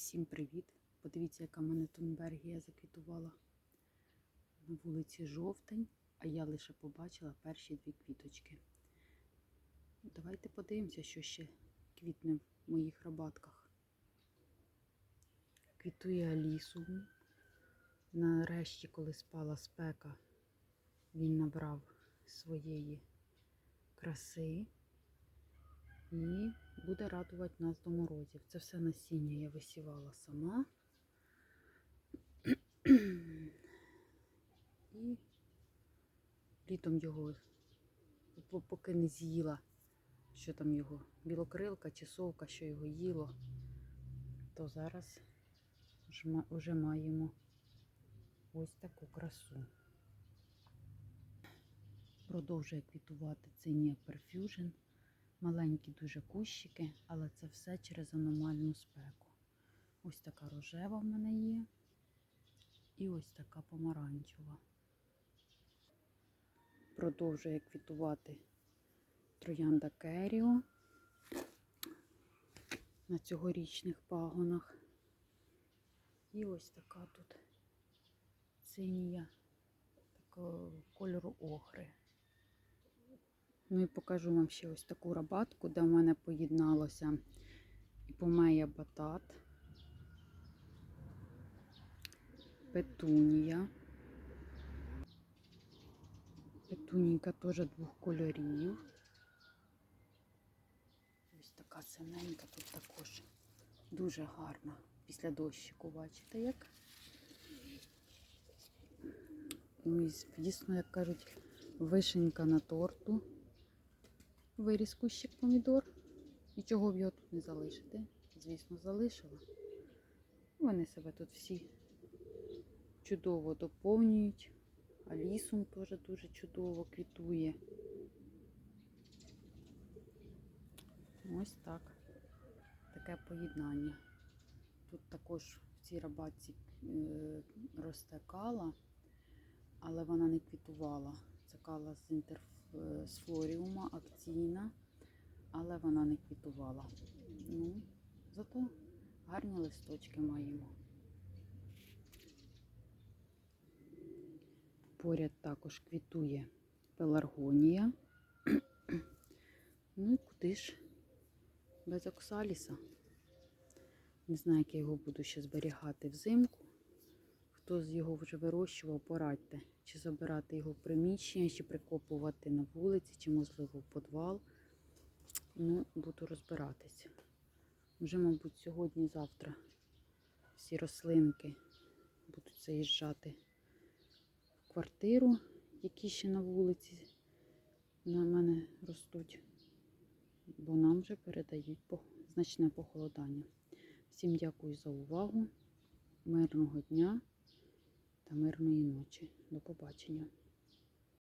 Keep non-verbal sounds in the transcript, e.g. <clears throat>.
Всім привіт! Подивіться, яка мене тунбергія заквітувала. На вулиці жовтень, а я лише побачила перші дві квіточки. Давайте подивимося, що ще квітне в моїх рабатках. Квітує алісум. Нарешті, коли спала спека, він набрав своєї краси і буде радувати нас до морозів. Це все насіння я висівала сама. <clears throat> І літом його, поки не з'їла, що там його, білокрилка чи совка, що його їло, то зараз вже маємо ось таку красу. Продовжує квітувати цинія Perfusion. Маленькі дуже кущики, але це все через аномальну спеку. Ось така рожева в мене є. І ось така помаранчева. Продовжує квітувати троянда Керіо на цьогорічних пагонах. І ось така тут синія кольору охри. Ну і покажу вам ще ось таку рабатку, де в мене поєдналося іпомея батат, петунія. Петунійка теж двох кольорів. Ось така синенька тут також дуже гарна. Після дощику, бачите як? Дійсно, як кажуть, вишенька на торту. Виріс кущик помідор. Нічого б його тут не залишити. Звісно, залишила. Вони себе тут всі чудово доповнюють. А лісом теж дуже чудово квітує. Ось так. Таке поєднання. Тут також в цій рабатці е, росте кала, але вона не квітувала. Це кала з, інтерф... е, з флоріума, акційна, але вона не квітувала. Ну, зато гарні листочки маємо. Поряд також квітує пеларгонія. <clears throat> Ну і куди ж без оксаліса. Не знаю, як я його буду ще зберігати взимку. Хто з його вже вирощував, порадьте, чи забирати його в приміщення, чи прикопувати на вулиці, чи, можливо, в подвал. Ну, буду розбиратися. Вже, мабуть, сьогодні-завтра всі рослинки будуть заїжджати в квартиру, які ще на вулиці на мене ростуть, бо нам вже передають значне похолодання. Всім дякую за увагу. Мирного дня та мирної ночі. До побачення.